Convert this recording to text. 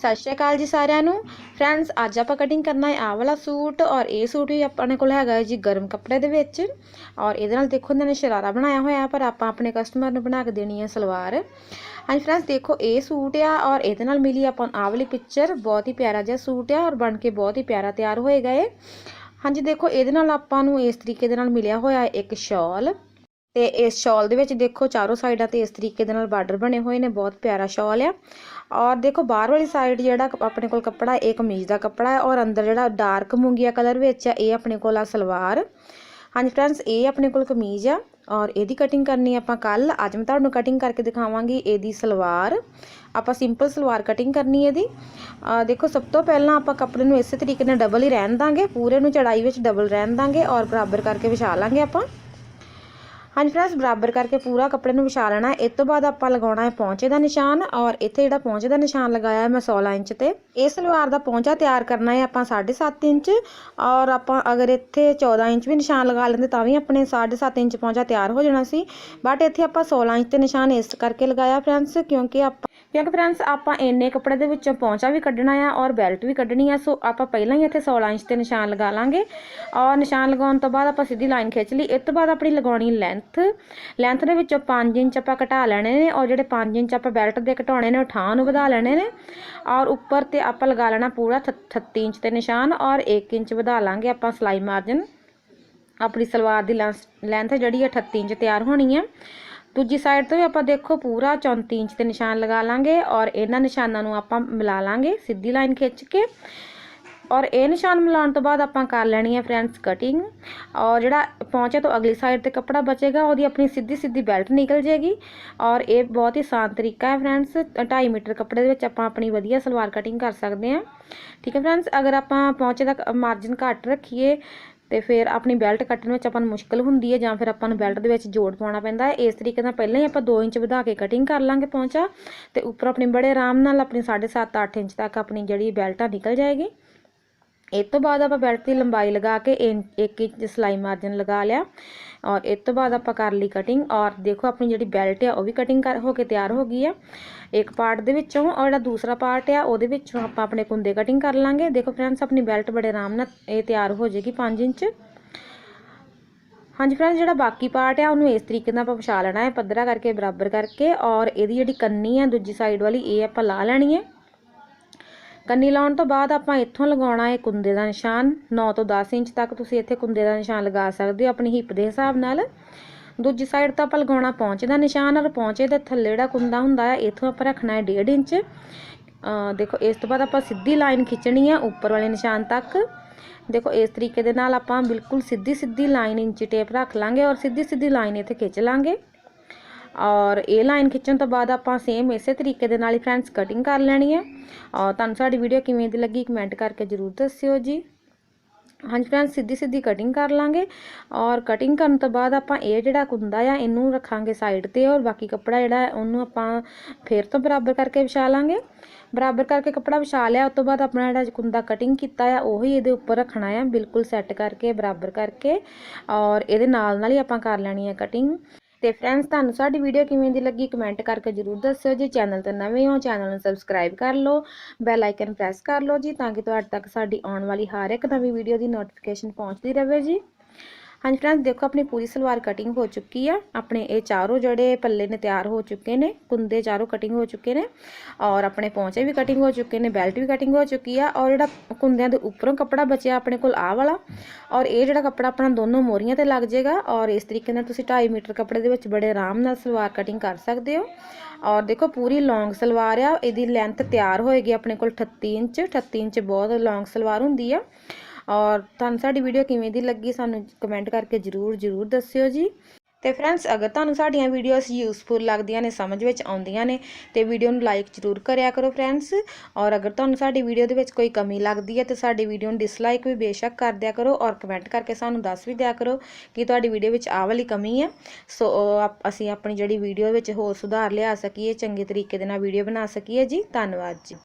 ਸਤਿ ਸ਼੍ਰੀ ਅਕਾਲ ਜੀ ਸਾਰਿਆਂ ਨੂੰ। ਫਰੈਂਡਸ ਅੱਜ ਆਪਾਂ ਕਟਿੰਗ ਕਰਨਾ ਹੈ ਆਹ ਵਾਲਾ ਸੂਟ ਔਰ ਇਹ ਸੂਟ ਵੀ ਆਪਣੇ ਕੋਲ ਹੈਗਾ ਹੈ ਜੀ ਗਰਮ ਕੱਪੜੇ ਦੇ ਵਿੱਚ। ਔਰ ਇਹਦੇ ਨਾਲ ਦੇਖੋ ਇਹਨਾਂ ਨੇ ਸ਼ਰਾਰਾ ਬਣਾਇਆ ਹੋਇਆ, ਪਰ ਆਪਾਂ ਆਪਣੇ ਕਸਟਮਰ ਨੂੰ ਬਣਾ ਕੇ ਦੇਣੀ ਹੈ ਸਲਵਾਰ। ਹਾਂਜੀ ਫਰੈਂਡਸ ਦੇਖੋ ਇਹ ਸੂਟ ਆ ਔਰ ਇਹਦੇ ਨਾਲ ਮਿਲੀ ਆਪਾਂ ਆਹ ਵਾਲੀ ਪਿਕਚਰ ਬਹੁਤ ਹੀ ਪਿਆਰਾ ਜਿਹਾ ਸੂਟ ਆ ਔਰ ਬਣ ਕੇ ਬਹੁਤ ਹੀ ਪਿਆਰਾ ਤਿਆਰ ਹੋਏਗਾ ਇਹ। ਹਾਂਜੀ ਦੇਖੋ, ਇਹਦੇ ਨਾਲ ਆਪਾਂ ਨੂੰ ਇਸ ਤਰੀਕੇ ਦੇ ਨਾਲ ਮਿਲਿਆ ਹੋਇਆ ਇੱਕ ਸ਼ਾਲ ਤੇ ਇਸ ਸ਼ਾਲ ਦੇ ਵਿੱਚ ਦੇਖੋ ਚਾਰੋਂ ਸਾਈਡਾਂ ਤੇ ਇਸ ਤਰੀਕੇ ਦੇ ਨਾਲ ਬਾਰਡਰ ਬਣੇ ਹੋਏ ਨੇ, ਬਹੁਤ ਪਿਆਰਾ ਸ਼ਾਲ ਆ। ਔਰ ਦੇਖੋ ਬਾਹਰ ਵਾਲੀ ਸਾਈਡ ਜਿਹੜਾ ਆਪਣੇ ਕੋਲ ਕੱਪੜਾ, ਇਹ ਕਮੀਜ਼ ਦਾ ਕੱਪੜਾ ਹੈ ਔਰ ਅੰਦਰ ਜਿਹੜਾ ਡਾਰਕ ਮੂੰਗੀਆ ਕਲਰ ਵਿੱਚ ਆ, ਇਹ ਆਪਣੇ ਕੋਲ ਆ ਸਲਵਾਰ। ਹਾਂਜੀ ਫਰੈਂਡਸ ਇਹ ਆਪਣੇ ਕੋਲ ਕਮੀਜ਼ ਆ ਔਰ ਇਹਦੀ ਕਟਿੰਗ ਕਰਨੀ ਆਪਾਂ ਕੱਲ ਅੱਜ ਮੈਂ ਤੁਹਾਨੂੰ ਕਟਿੰਗ ਕਰਕੇ ਦਿਖਾਵਾਂਗੀ ਇਹਦੀ ਸਲਵਾਰ। ਆਪਾਂ ਸਿੰਪਲ ਸਲਵਾਰ ਕਟਿੰਗ ਕਰਨੀ ਇਹਦੀ। ਦੇਖੋ ਸਭ ਤੋਂ ਪਹਿਲਾਂ ਆਪਾਂ ਕੱਪੜੇ ਨੂੰ ਇਸੇ ਤਰੀਕੇ ਨਾਲ ਡਬਲ ਹੀ ਰਹਿਣ ਦਾਂਗੇ। ਪੂਰੇ ਨੂੰ ਚੜਾਈ ਵਿੱਚ ਡਬਲ ਰਹਿਣ ਦਾਂਗੇ ਔਰ ਬਰਾਬਰ ਕਰਕੇ ਵਿਛਾ ਲਾਂਗੇ ਆਪਾਂ। ਹਾਂਜੀ ਫਰੈਂਡਸ ਬਰਾਬਰ ਕਰਕੇ ਪੂਰਾ ਕੱਪੜੇ ਨੂੰ ਵਿਛਾ ਲੈਣਾ ਹੈ। ਇਸ ਤੋਂ ਬਾਅਦ ਆਪਾਂ ਲਗਾਉਣਾ ਹੈ ਪੌਂਚੇ ਦਾ ਨਿਸ਼ਾਨ ਔਰ ਇੱਥੇ ਜਿਹੜਾ ਪੌਂਚੇ ਦਾ ਨਿਸ਼ਾਨ ਲਗਾਇਆ ਹੈ ਮੈਂ 16 ਇੰਚ ਤੇ। ਇਸ ਸਲਵਾਰ ਦਾ ਪੌਂਚਾ ਤਿਆਰ ਕਰਨਾ ਹੈ ਆਪਾਂ 7.5 ਇੰਚ ਔਰ ਆਪਾਂ ਅਗਰ ਇੱਥੇ 14 ਇੰਚ ਵੀ ਨਿਸ਼ਾਨ ਲਗਾ ਲੈਂਦੇ ਤਾਂ ਵੀ ਆਪਣੇ 7.5 ਇੰਚ ਪੌਂਚਾ ਤਿਆਰ ਹੋ ਜਾਣਾ ਸੀ। ਬਟ ਇੱਥੇ ਆਪਾਂ 16 ਇੰਚ ਤੇ ਨਿਸ਼ਾਨ ਇਸ ਕਰਕੇ ਲਗਾਇਆ ਫਰੈਂਡਸ ਕਿਉਂਕਿ ਆਪਾਂ ਕਿਉਂਕਿ ਫਰੈਂਡਸ ਆਪਾਂ ਇੰਨੇ ਕੱਪੜੇ ਦੇ ਵਿੱਚੋਂ ਪੌਂਚਾ ਵੀ ਕੱਢਣਾ ਆ ਔਰ ਬੈਲਟ ਵੀ ਕੱਢਣੀ ਆ, ਸੋ ਆਪਾਂ ਪਹਿਲਾਂ ਹੀ ਇੱਥੇ 16 ਇੰਚ ਤੇ ਨਿਸ਼ਾਨ ਲਗਾ ਲਾਂਗੇ। ਔਰ ਨਿਸ਼ਾਨ ਲਗਾਉਣ ਤੋਂ ਬਾਅਦ ਆਪਾਂ ਸਿੱਧੀ ਲਾਈਨ ਖਿੱਚ ਲਈ। ਇਸ ਤੋਂ ਬਾਅਦ ਆਪਣੀ ਲਗਾਉਣੀ ਲੈਂਥ ਲੈਂਥ ਦੇ ਵਿੱਚੋਂ 5 ਇੰਚ ਆਪਾਂ ਘਟਾ ਲੈਣੇ ਨੇ ਔਰ ਜਿਹੜੇ 5 ਇੰਚ ਆਪਾਂ ਬੈਲਟ ਦੇ ਘਟਾਉਣੇ ਨੇ, ਉਹ ਠਾਹ ਨੂੰ ਵਧਾ ਲੈਣੇ ਨੇ। ਔਰ ਉੱਪਰ ਤੇ ਆਪਾਂ ਲਗਾ ਲੈਣਾ ਪੂਰਾ 38 ਇੰਚ ਤੇ ਨਿਸ਼ਾਨ ਔਰ 1 ਇੰਚ ਵਧਾ ਲਾਂਗੇ ਆਪਾਂ ਸਲਾਈ ਮਾਰਜਨ ਆਪਣੀ ਸਲਵਾਰ ਦੀ ਲੈਂਥ ਜਿਹੜੀ 38 ਇੰਚ ਤਿਆਰ ਹੋਣੀ ਹੈ ਦੂਜੀ ਸਾਈਡ ਤੋਂ ਵੀ ਆਪਾਂ ਦੇਖੋ ਪੂਰਾ 34 ਇੰਚ ਤੇ ਨਿਸ਼ਾਨ ਲਗਾ ਲਾਂਗੇ ਔਰ ਇਹਨਾਂ ਨਿਸ਼ਾਨਾਂ ਨੂੰ ਆਪਾਂ ਮਿਲਾ ਲਾਂਗੇ ਸਿੱਧੀ ਲਾਈਨ ਖਿੱਚ ਕੇ। ਔਰ ਇਹ ਨਿਸ਼ਾਨ ਮਿਲਾਉਣ ਤੋਂ ਬਾਅਦ ਆਪਾਂ ਕਰ ਲੈਣੀ ਹੈ ਫਰੈਂਡਸ ਕਟਿੰਗ ਔਰ ਜਿਹੜਾ ਪਹੁੰਚੇ ਤੋਂ ਅਗਲੀ ਸਾਈਡ ਤੇ ਕੱਪੜਾ ਬਚੇਗਾ, ਉਹਦੀ ਆਪਣੀ ਸਿੱਧੀ ਸਿੱਧੀ ਬੈਲਟ ਨਿਕਲ ਜੇਗੀ। ਔਰ ਇਹ ਬਹੁਤ ਹੀ ਆਸਾਨ ਤਰੀਕਾ ਹੈ ਫਰੈਂਡਸ 2.5 ਮੀਟਰ ਕੱਪੜੇ ਦੇ ਵਿੱਚ ਆਪਾਂ ਆਪਣੀ ਵਧੀਆ ਸਲਵਾਰ ਕਟਿੰਗ ਕਰ ਸਕਦੇ ਹਾਂ। ਠੀਕ ਹੈ ਫਰੈਂਡਸ ਅਗਰ ਆਪਾਂ ਪਹੁੰਚੇ ਦਾ ਮਾਰਜਨ ਘੱਟ ਰੱਖੀਏ ਤੇ ਫਿਰ ਆਪਣੀ ਬੈਲਟ ਕੱਟਣ ਵਿੱਚ ਆਪਾਂ ਨੂੰ ਮੁਸ਼ਕਲ ਹੁੰਦੀ ਹੈ ਜਾਂ ਫਿਰ ਆਪਾਂ ਨੂੰ ਬੈਲਟ ਦੇ ਵਿੱਚ ਜੋੜ ਪਾਉਣਾ ਪੈਂਦਾ ਹੈ। ਇਸ ਤਰੀਕੇ ਨਾਲ ਪਹਿਲਾਂ ਹੀ ਆਪਾਂ 2 ਇੰਚ ਵਧਾ ਕੇ ਕਟਿੰਗ ਕਰ ਲਾਂਗੇ ਪਹੁੰਚਾ ਤੇ ਉੱਪਰ ਆਪਣੀ ਬੜੇ ਆਰਾਮ ਨਾਲ ਆਪਣੀ 7.5 8 ਇੰਚ ਤੱਕ ਆਪਣੀ ਜਿਹੜੀ ਬੈਲਟ ਆ ਨਿਕਲ ਜਾਏਗੀ। ਇਹ ਤੋਂ ਬਾਅਦ ਆਪਾਂ ਬੈਲਟ ਦੀ ਲੰਬਾਈ ਲਗਾ ਕੇ 1 ਇੰਚ ਸਲਾਈ ਮਾਰਜਨ ਲਗਾ ਲਿਆ। ਔਰ ਇਸ ਤੋਂ ਬਾਅਦ ਆਪਾਂ ਕਰ ਲਈ ਕਟਿੰਗ ਔਰ ਦੇਖੋ ਆਪਣੀ ਜਿਹੜੀ ਬੈਲਟ ਆ, ਉਹ ਵੀ ਕਟਿੰਗ ਕਰ, ਹੋ ਕੇ ਤਿਆਰ ਹੋ ਗਈ ਆ। ਇੱਕ ਪਾਰਟ ਦੇ ਵਿੱਚੋਂ, ਔਰ ਜਿਹੜਾ ਦੂਸਰਾ ਪਾਰਟ ਆ, ਉਹਦੇ ਵਿੱਚੋਂ ਆਪਾਂ ਆਪਣੇ ਕੁੰਦੇ ਕਟਿੰਗ ਕਰ ਲਾਂਗੇ। ਦੇਖੋ ਫਰੈਂਡਸ ਆਪਣੀ ਬੈਲਟ ਬੜੇ ਆਰਾਮ ਨਾਲ ਇਹ ਤਿਆਰ ਹੋ ਜਾਏਗੀ 5 ਇੰਚ। ਹਾਂਜੀ ਫਰੈਂਡਸ ਜਿਹੜਾ ਬਾਕੀ ਪਾਰਟ ਆ, ਉਹਨੂੰ ਇਸ ਤਰੀਕੇ ਨਾਲ ਆਪਾਂ ਵਿਛਾ ਲੈਣਾ ਹੈ, ਪੱਧਰਾ ਕਰਕੇ, ਬਰਾਬਰ ਕਰਕੇ। ਔਰ ਇਹਦੀ ਜਿਹੜੀ ਕੰਨੀ ਆ, ਦੂਜੀ ਸਾਈਡ ਵਾਲੀ, ਇਹ ਆਪਾਂ ਲਾ ਲੈਣੀ ਹੈ। ਕੰਨੀ ਲਾਉਣ ਤੋਂ ਬਾਅਦ ਆਪਾਂ ਇੱਥੋਂ ਲਗਾਉਣਾ ਹੈ ਕੁੰਦੇ ਦਾ ਨਿਸ਼ਾਨ। 9 ਤੋਂ 10 ਇੰਚ ਤੱਕ ਤੁਸੀਂ ਇੱਥੇ ਕੁੰਦੇ ਦਾ ਨਿਸ਼ਾਨ ਲਗਾ ਸਕਦੇ ਹੋ ਆਪਣੀ ਹਿੱਪ ਦੇ ਹਿਸਾਬ ਨਾਲ। ਦੂਜੀ ਸਾਈਡ ਤਾਂ ਆਪਾਂ ਲਗਾਉਣਾ ਪਹੁੰਚੇ ਦਾ ਨਿਸ਼ਾਨ ਔਰ ਪਹੁੰਚੇ ਦੇ ਥੱਲੇ ਜਿਹੜਾ ਕੁੰਦਾ ਹੁੰਦਾ ਹੈ ਇੱਥੋਂ ਆਪਾਂ ਰੱਖਣਾ ਹੈ 1.5 ਇੰਚ। ਦੇਖੋ, ਇਸ ਤੋਂ ਬਾਅਦ ਆਪਾਂ ਸਿੱਧੀ ਲਾਈਨ ਖਿੱਚਣੀ ਹੈ ਉੱਪਰ ਵਾਲੇ ਨਿਸ਼ਾਨ ਤੱਕ। ਦੇਖੋ, ਇਸ ਤਰੀਕੇ ਦੇ ਨਾਲ ਆਪਾਂ ਬਿਲਕੁਲ ਸਿੱਧੀ ਸਿੱਧੀ ਲਾਈਨ ਇੰਚੀ ਟੇਪ ਰੱਖ ਲਾਂਗੇ ਔਰ ਸਿੱਧੀ ਸਿੱਧੀ ਲਾਈਨ ਇੱਥੇ ਖਿੱਚ ਲਾਂਗੇ। ਔਰ ਇਹ ਲਾਈਨ ਖਿੱਚਣ ਤੋਂ ਬਾਅਦ ਆਪਾਂ ਸੇਮ ਇਸੇ ਤਰੀਕੇ ਦੇ ਨਾਲ ਹੀ ਫਰੈਂਡਸ ਕਟਿੰਗ ਕਰ ਲੈਣੀ ਹੈ। ਔਰ ਤੁਹਾਨੂੰ ਸਾਡੀ ਵੀਡੀਓ ਕਿਵੇਂ ਦੀ ਲੱਗੀ ਕਮੈਂਟ ਕਰਕੇ ਜ਼ਰੂਰ ਦੱਸਿਓ ਜੀ। ਹਾਂਜੀ ਫਰੈਂਡਸ ਸਿੱਧੀ ਸਿੱਧੀ ਕਟਿੰਗ ਕਰ ਲਾਂਗੇ। ਔਰ ਕਟਿੰਗ ਕਰਨ ਤੋਂ ਬਾਅਦ ਆਪਾਂ ਇਹ ਜਿਹੜਾ ਕੁੰਦਾ ਆ, ਇਹਨੂੰ ਰੱਖਾਂਗੇ ਸਾਈਡ ਤੇ ਔਰ ਬਾਕੀ ਕੱਪੜਾ ਜਿਹੜਾ ਉਹਨੂੰ ਆਪਾਂ ਫੇਰ ਤੋਂ ਬਰਾਬਰ ਕਰਕੇ ਵਿਛਾ ਲਾਂਗੇ। ਬਰਾਬਰ ਕਰਕੇ ਕੱਪੜਾ ਵਿਛਾ ਲਿਆ, ਉਸ ਤੋਂ ਬਾਅਦ ਆਪਣਾ ਜਿਹੜਾ ਕੁੰਦਾ ਕਟਿੰਗ ਕੀਤਾ ਆ, ਉਹੀ ਇਹਦੇ ਉੱਪਰ ਰੱਖਣਾ ਆ, ਬਿਲਕੁਲ ਸੈੱਟ ਕਰਕੇ ਬਰਾਬਰ ਕਰਕੇ। ਔਰ ਇਹਦੇ ਨਾਲ ਨਾਲ ਹੀ ਆਪਾਂ ਕਰ ਲੈਣੀ ਹੈ ਕਟਿੰਗ ਤੇ ਫਰੈਂਡਸ ਤੁਹਾਨੂੰ ਸਾਡੀ ਵੀਡੀਓ ਕਿਵੇਂ ਦੀ ਲੱਗੀ ਕਮੈਂਟ ਕਰਕੇ ਜਰੂਰ ਦੱਸਿਓ ਜੀ। ਚੈਨਲ ਤੇ ਨਵੇਂ ਹੋ ਚੈਨਲ ਨੂੰ ਸਬਸਕ੍ਰਾਈਬ ਕਰ ਲਓ ਬੈਲ ਆਈਕਨ ਪ੍ਰੈਸ ਕਰ ਲਓ ਜੀ, ਤਾਂ ਕਿ ਤੁਹਾਡੇ ਤੱਕ ਸਾਡੀ ਆਉਣ ਵਾਲੀ ਹਰ ਇੱਕ ਨਵੀਂ ਵੀਡੀਓ ਦੀ ਨੋਟੀਫਿਕੇਸ਼ਨ ਪਹੁੰਚਦੀ ਰਹੇ ਜੀ। ਹਾਂਜੀ ਫਰੈਂਡਸ ਦੇਖੋ ਆਪਣੀ ਪੂਰੀ ਸਲਵਾਰ ਕਟਿੰਗ ਹੋ ਚੁੱਕੀ ਆ। ਆਪਣੇ ਇਹ ਚਾਰੋਂ ਜਿਹੜੇ ਪੱਲੇ ਨੇ ਤਿਆਰ ਹੋ ਚੁੱਕੇ ਨੇ, ਕੁੰਦੇ ਚਾਰੋਂ ਕਟਿੰਗ ਹੋ ਚੁੱਕੇ ਨੇ ਔਰ ਆਪਣੇ ਪੌਂਚੇ ਵੀ ਕਟਿੰਗ ਹੋ ਚੁੱਕੇ ਨੇ ਬੈਲਟ ਵੀ ਕਟਿੰਗ ਹੋ ਚੁੱਕੀ ਆ ਔਰ ਜਿਹੜਾ ਕੁੰਦਿਆਂ ਦੇ ਉੱਪਰੋਂ ਕੱਪੜਾ ਬਚਿਆ ਆਪਣੇ ਕੋਲ ਆ ਵਾਲਾ ਔਰ ਇਹ ਜਿਹੜਾ ਕੱਪੜਾ ਆਪਣਾ ਦੋਨੋਂ ਮੋਰੀਆਂ ਤੇ ਲੱਗ ਜਾਏਗਾ ਔਰ ਇਸ ਤਰੀਕੇ ਨਾਲ ਤੁਸੀਂ 2.5 ਮੀਟਰ ਕੱਪੜੇ ਦੇ ਵਿੱਚ ਬੜੇ ਆਰਾਮ ਨਾਲ ਸਲਵਾਰ ਕਟਿੰਗ ਕਰ ਸਕਦੇ ਹੋ ਔਰ ਦੇਖੋ ਪੂਰੀ ਲੌਂਗ ਸਲਵਾਰ ਆ, ਇਹਦੀ ਲੈਂਥ ਤਿਆਰ ਹੋਏਗੀ ਆਪਣੇ ਕੋਲ 38 ਇੰਚ 38 ਇੰਚ ਬਹੁਤ ਲੌਂਗ ਸਲਵਾਰ ਹੁੰਦੀ ਆ ਔਰ ਤੁਹਾਨੂੰ ਸਾਡੀ ਵੀਡੀਓ ਕਿਵੇਂ ਦੀ ਲੱਗੀ ਸਾਨੂੰ ਕਮੈਂਟ ਕਰਕੇ ਜਰੂਰ ਜਰੂਰ ਦੱਸਿਓ ਜੀ। ਤੇ ਫਰੈਂਡਸ ਅਗਰ ਤੁਹਾਨੂੰ ਸਾਡੀਆਂ ਵੀਡੀਓਜ਼ ਯੂਸਫੁਲ ਲੱਗਦੀਆਂ ਨੇ, ਸਮਝ ਵਿੱਚ ਆਉਂਦੀਆਂ ਨੇ, ਤੇ ਵੀਡੀਓ ਨੂੰ ਲਾਈਕ ਜਰੂਰ ਕਰਿਆ ਕਰੋ ਫਰੈਂਡਸ ਔਰ ਅਗਰ ਤੁਹਾਨੂੰ ਸਾਡੀ ਵੀਡੀਓ ਦੇ ਵਿੱਚ ਕੋਈ ਕਮੀ ਲੱਗਦੀ ਹੈ, ਤੇ ਸਾਡੀ ਵੀਡੀਓ ਨੂੰ ਡਿਸਲਾਈਕ ਵੀ ਬੇਸ਼ੱਕ ਕਰ ਦਿਆ ਕਰੋ ਔਰ ਕਮੈਂਟ ਕਰਕੇ ਸਾਨੂੰ ਦੱਸ ਵੀ ਦਿਆ ਕਰੋ ਕਿ ਤੁਹਾਡੀ ਵੀਡੀਓ ਵਿੱਚ ਆਹ ਵਾਲੀ ਕਮੀ ਹੈ। ਸੋ ਅਸੀਂ ਆਪਣੀ ਜਿਹੜੀ ਵੀਡੀਓ ਵਿੱਚ ਹੋਰ ਸੁਧਾਰ ਲਿਆ ਸਕੀਏ, ਚੰਗੇ ਤਰੀਕੇ ਦੇ ਨਾਲ ਵੀਡੀਓ ਬਣਾ ਸਕੀਏ ਜੀ। ਧੰਨਵਾਦ ਜੀ।